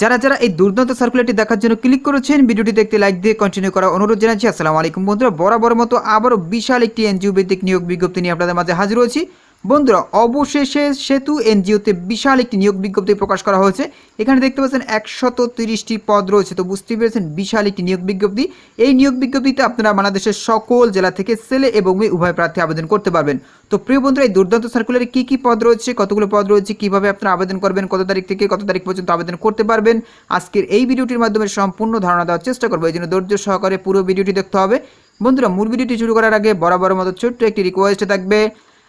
যারা যারা এই দুর্দান্ত সার্কুলারটি দেখার জন্য ক্লিক করেছেন ভিডিওটি দেখতে লাইক দিয়ে কন্টিনিউ করার অনুরোধ জানাচ্ছি। আসসালামু আলাইকুম বন্ধুরা বরাবর মতো আবারও বিশাল একটি এনজিও ভিত্তিক নিয়োগ বিজ্ঞপ্তি নিয়ে আপনাদের মাঝে হাজির হয়েছি। বন্ধুরা, অবশেষে সেতু এনজিওতে বিশাল একটি নিয়োগ বিজ্ঞপ্তি প্রকাশ করা হয়েছে। এখানে দেখতে পাচ্ছেন একশত তিরিশটি পদ রয়েছে। তো বুঝতেই পেরেছেন, বিশাল একটি নিয়োগ বিজ্ঞপ্তি। এই নিয়োগ বিজ্ঞপ্তিতে আপনারা বাংলাদেশের সকল জেলা থেকে ছেলে এবং মেয়ে উভয় প্রার্থী আবেদন করতে পারবেন। তো প্রিয় বন্ধুরা, এই দুর্দান্ত সার্কুলারে কী কী পদ রয়েছে, কতগুলো পদ রয়েছে, কীভাবে আপনারা আবেদন করবেন, কত তারিখ থেকে কত তারিখ পর্যন্ত আবেদন করতে পারবেন, আজকের এই ভিডিওটির মাধ্যমে সম্পূর্ণ ধারণা দেওয়ার চেষ্টা করব। এই জন্য ধৈর্য সহকারে পুরো ভিডিওটি দেখতে হবে। বন্ধুরা, মূল ভিডিওটি শুরু করার আগে বরাবর মতো ছোট্ট একটি রিকোয়েস্ট থাকবে।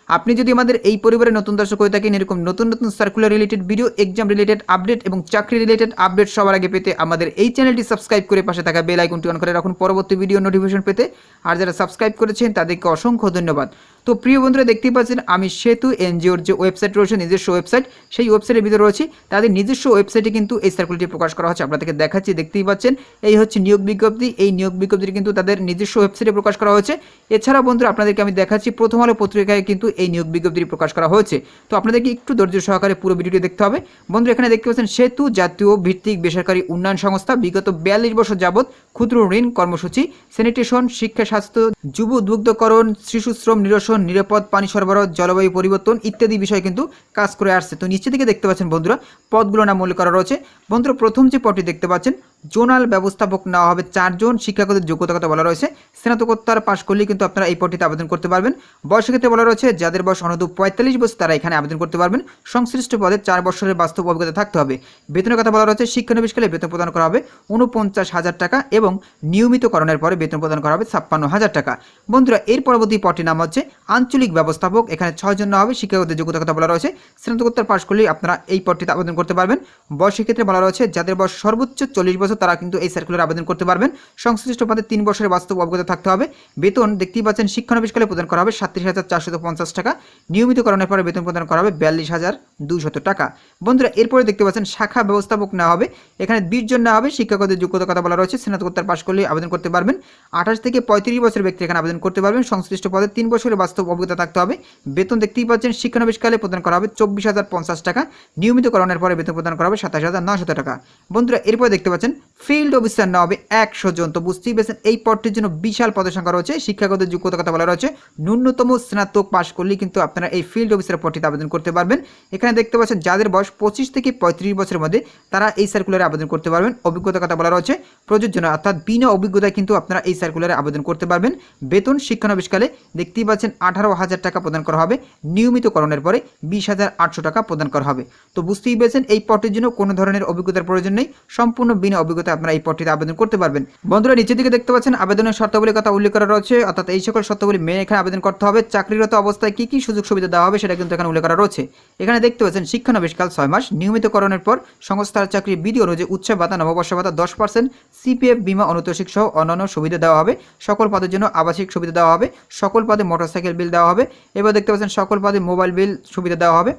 আপনি যদি আমাদের এই পরিবারের নতুন দর্শক হয়ে থাকেন, এরকম নতুন নতুন circular related video exam related update এবং চাকরি রিলেটেড আপডেট সবার আগে পেতে আমাদের এই চ্যানেলটি সাবস্ক্রাইব করে পাশে থাকা বেল আইকনটি অন করে রাখুন। পরবর্তী ভিডিও নোটিফিকেশন পেতে আর যারা সাবস্ক্রাইব করেছেন, তাদেরকে অসংখ্য ধন্যবাদ। তো প্রিয় বন্ধুরা, দেখতেই পাচ্ছেন, আমি সেতু এনজিওর যে ওয়েবসাইট রয়েছে, নিজস্ব ওয়েবসাইট, সেই ওয়েবসাইটের ভিতরে রয়েছে। তাদের নিজস্ব ওয়েবসাইটে কিন্তু এই সার্কুলারটি প্রকাশ করা হচ্ছে আপনাদেরকে দেখাচ্ছি, দেখতেই পাচ্ছেন। এই হচ্ছে নিয়োগ বিজ্ঞপ্তি, এই নিয়োগ বিজ্ঞপ্তিটি কিন্তু তাদের নিজস্ব ওয়েবসাইটে প্রকাশ করা হয়েছে। এছাড়া বন্ধুরা, আপনাদেরকে আমি দেখাচ্ছি, প্রথম আলো পত্রিকায় কিন্তু এই নিয়োগ বিজ্ঞপ্তিটি প্রকাশ করা হয়েছে। তো আপনাদেরকে একটু ধৈর্য সহকারে পুরো ভিডিওটি দেখতে হবে। বন্ধুরা, এখানে দেখতে পাচ্ছেন, সেতু জাতীয় ভিত্তিক বেসরকারি উন্নয়ন সংস্থা বিগত বিয়াল্লিশ বছর যাবৎ ক্ষুদ্র ঋণ কর্মসূচি স্যানিটেশন শিক্ষা, স্বাস্থ্য, যুব দুগ্ধকরণ শিশু শ্রম নিরসন নিরাপদ পানি সরবরাহ, জলবায়ু পরিবর্তন ইত্যাদি বিষয়ে কিন্তু কাজ করে আসছে। তো নিচে থেকে দেখতে পাচ্ছেন বন্ধুরা, পদগুলো নাম উল্লেখ করা রয়েছে। বন্ধুরা, প্রথম যে পদটি দেখতে পাচ্ছেন জোনাল ব্যবস্থাপক নেওয়া হবে চারজন। শিক্ষাগত যোগ্যতা কথা বলা রয়েছে। স্নাতকোত্তর পাশ করলেই কিন্তু আপনারা এই পদটিতে আবেদন করতে পারবেন। বয়সের ক্ষেত্রে বলা রয়েছে, যাদের বয়স অনূর্ধ্ব পঁয়তাল্লিশ বছর, তারা এখানে আবেদন করতে পারবেন। সংশ্লিষ্ট পদে চার বছরের বাস্তব অভিজ্ঞতা থাকতে হবে। বেতনের কথা বলা রয়েছে শিক্ষানবিশকালে বেতন প্রদান করা হবে উনপঞ্চাশ হাজার টাকা এবং নিয়মিতকরণের পরে বেতন প্রদান করা হবে ছাপ্পান্ন হাজার টাকা। বন্ধুরা, এর পরবর্তী পদটির নাম হচ্ছে আঞ্চলিক ব্যবস্থাপক। এখানে ছয়জন নেওয়া হবে। শিক্ষাগত যোগ্যতা কথা বলা রয়েছে, স্নাতকোত্তর পাশ করলেই আপনারা এই পদটিতে আবেদন করতে পারবেন। বয়সের ক্ষেত্রে বলা রয়েছে, যাদের বয়স সর্বোচ্চ চল্লিশ বছর তারা কিন্তু এই সার্কুলার আবেদন করতে পারবেন। সংশ্লিষ্ট পদে তিন বছরের বাস্তব অবগত থাকতে হবে। বেতন দেখতেই পাচ্ছেন শিক্ষানবিশকালে প্রদান করা হবে সাতত্রিশ হাজার চারশত পঞ্চাশ টাকা। নিয়মিতকরণের পরে বেতন প্রদান করা হবে বিয়াল্লিশ হাজার দুশত টাকা। বন্ধুরা, এরপরে দেখতে পাচ্ছেন, শাখা ব্যবস্থাপক নেওয়া হবে। এখানে বিশ জন নেওয়া হবে। শিক্ষাগত যোগ্যতার কথা বলা রয়েছে। স্নাতকোত্তর পাশ করলে আবেদন করতে পারবেন। আঠাশ থেকে পঁয়ত্রিশ বছর ব্যক্তি এখানে আবেদন করতে পারবেন। সংশ্লিষ্ট পদে তিন বছরের বাস্তব অভিজ্ঞতা থাকতে হবে। বেতন দেখতেই পাচ্ছেন শিক্ষানবিশকালে প্রদান করা হবে চব্বিশ হাজার পঞ্চাশ টাকা। নিয়মিতকরণের পরে বেতন প্রদান করা হবে সাতাশ হাজার নশত টাকা। বন্ধুরা, এরপরে দেখতে পাচ্ছেন ফিল্ড অফিসার না হবে একশো জন। তো বুঝতেই পেরেছেন, এই পদটির জন্য বিশাল পদের সংখ্যা রয়েছে। শিক্ষাগত যোগ্যতার কথা বলা রয়েছে। ন্যূনতম স্নাতক পাশ করলেই কিন্তু আপনারা এই ফিল্ড অফিসার পদটিতে আবেদন করতে পারবেন। এখানে দেখতে পাচ্ছেন, যাদের বয়স পঁচিশ থেকে পঁয়ত্রিশ বছরের মধ্যে, তারা এই সার্কুলারে আবেদন করতে পারবেন। অভিজ্ঞতার কথা বলা রয়েছে, প্রযোজ্য নয়। অর্থাৎ বিনা অভিজ্ঞতায় কিন্তু আপনারা এই সার্কুলারে আবেদন করতে পারবেন। বেতন শিক্ষানবিশকালে দেখতেই পাচ্ছেন, আঠারো হাজার টাকা প্রদান করা হবে। নিয়মিতকরণের পরে বিশ হাজার আটশো টাকা প্রদান করা হবে। তো বুঝতেই পেরেছেন, এই পদটির জন্য কোনো ধরনের অভিজ্ঞতার প্রয়োজন নেই। সম্পূর্ণ বিনা অভিজ্ঞতা আপনারা এই পদটিতে আবেদন করতে পারবেন। বন্ধুরা, নিচের দিকে দেখতে পাচ্ছেন, আবেদনের শর্তাবলীর কথা উল্লেখ করা রয়েছে, অর্থাৎ এই সকল শর্তাবলী মেনে এখানে আবেদন করতে হবে। চাকরিরত অবস্থায় কী কী সুযোগ সুবিধা দেওয়া হবে সেটা কিন্তু এখানে উল্লেখ করা রয়েছে। এখানে দেখতে পাচ্ছেন, শিক্ষানবিশকাল ছয় মাস, নিয়মিতকরণের পর সংস্থার চাকরির বিধি অনুযায়ী উৎসব ভাতা নববর্ষ ভাতা দশ পার্সেন্ট, সিপিএফ, বিমা অনুতোষিক সহ অন্যান্য সুবিধা দেওয়া হবে। সকল পদের জন্য আবাসিক সুবিধা দেওয়া হবে। সকল পদে মোটরসাইকেল বিল দেওয়া হবে। এবার দেখতে পাচ্ছেন, সকল পদে মোবাইল বিল সুবিধা দেওয়া হবে।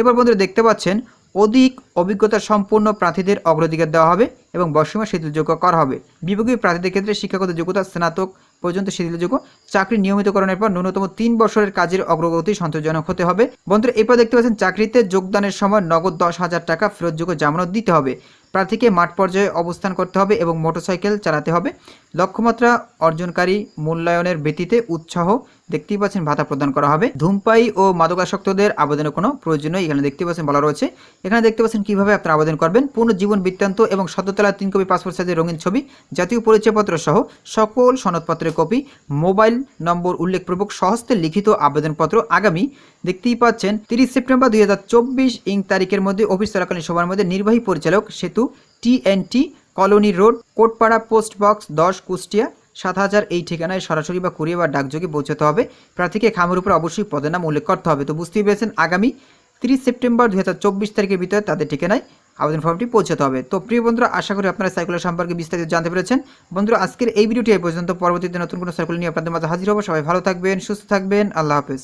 এবার বন্ধুরা দেখতে পাচ্ছেন অধিক অভিজ্ঞতা সম্পন্ন প্রার্থীদের অগ্রাধিকার দেওয়া হবে এবং বর্ষমা শিথিলযোগ্য করা হবে। বিভাগীয় প্রার্থীদের ক্ষেত্রে শিক্ষাগত যোগ্যতা স্নাতক পর্যন্ত শিথিলযোগ্য চাকরি নিয়মিতকরণের পর ন্যূনতম তিন বছরের কাজের অগ্রগতি সন্তোষজনক হতে হবে। বন্ধুরা, এরপর দেখতে পাচ্ছেন, চাকরিতে যোগদানের সময় নগদ দশ হাজার টাকা ফেরতযোগ্য জামানত দিতে হবে। প্রার্থীকে মাঠ পর্যায়ে অবস্থান করতে হবে এবং মোটরসাইকেল চালাতে হবে। লক্ষ্যমাত্রা অর্জনকারী মূল্যায়নের ভিত্তিতে উৎসাহ দেখতেই পাচ্ছেন, ভাতা প্রদান করা হবে। ধূমপাই ও মাদকাসক্তদের আবেদনের কোনো প্রয়োজন নেই, এখানে দেখতে পাচ্ছেন বলা রয়েছে। এখানে দেখতে পাচ্ছেন কীভাবে আপনারা আবেদন করবেন। পূর্ণ জীবন বৃত্তান্ত এবং সত্যতলা তিন কপি পাসপোর্ট সাইজের রঙিন ছবি, জাতীয় পরিচয়পত্র সহ সকল সনদপত্রের কপি, মোবাইল নম্বর উল্লেখপূর্বক সহস্তে লিখিত আবেদনপত্র আগামী দেখতেই পাচ্ছেন তিরিশ সেপ্টেম্বর দুই হাজার চব্বিশ ইং তারিখের মধ্যে অফিস চলাকালীন সময়ের মধ্যে নির্বাহী পরিচালক সেতু TNT colony road, Kotpara post box দশ, কুষ্টিয়া সাত হাজার এই ঠিকানায় সরাসরি বা কুড়িয়ে বা ডাকযোগে পৌঁছাতে হবে। প্রার্থীকে খামের উপর অবশ্যই পদের নাম উল্লেখ করতে হবে। তো বুঝতেই পেরেছেন, আগামী তিরিশ সেপ্টেম্বর দুই হাজার চব্বিশ তারিখের ভিতরে তাদের ঠিকানায় আবেদন ফর্মটি পৌঁছাতে হবে। তো প্রিয় বন্ধুরা, আশা করি আপনারা সাইকেলের সম্পর্কে বিস্তারিত জানতে পেরেছেন। বন্ধুরা, আজকের এই ভিডিওটি এই পর্যন্ত। পরবর্তীতে নতুন কোনো সাইকেল নিয়ে আপনাদের মাঝে হাজির হব। সবাই ভালো থাকবেন, সুস্থ থাকবেন। আল্লাহ হাফেজ।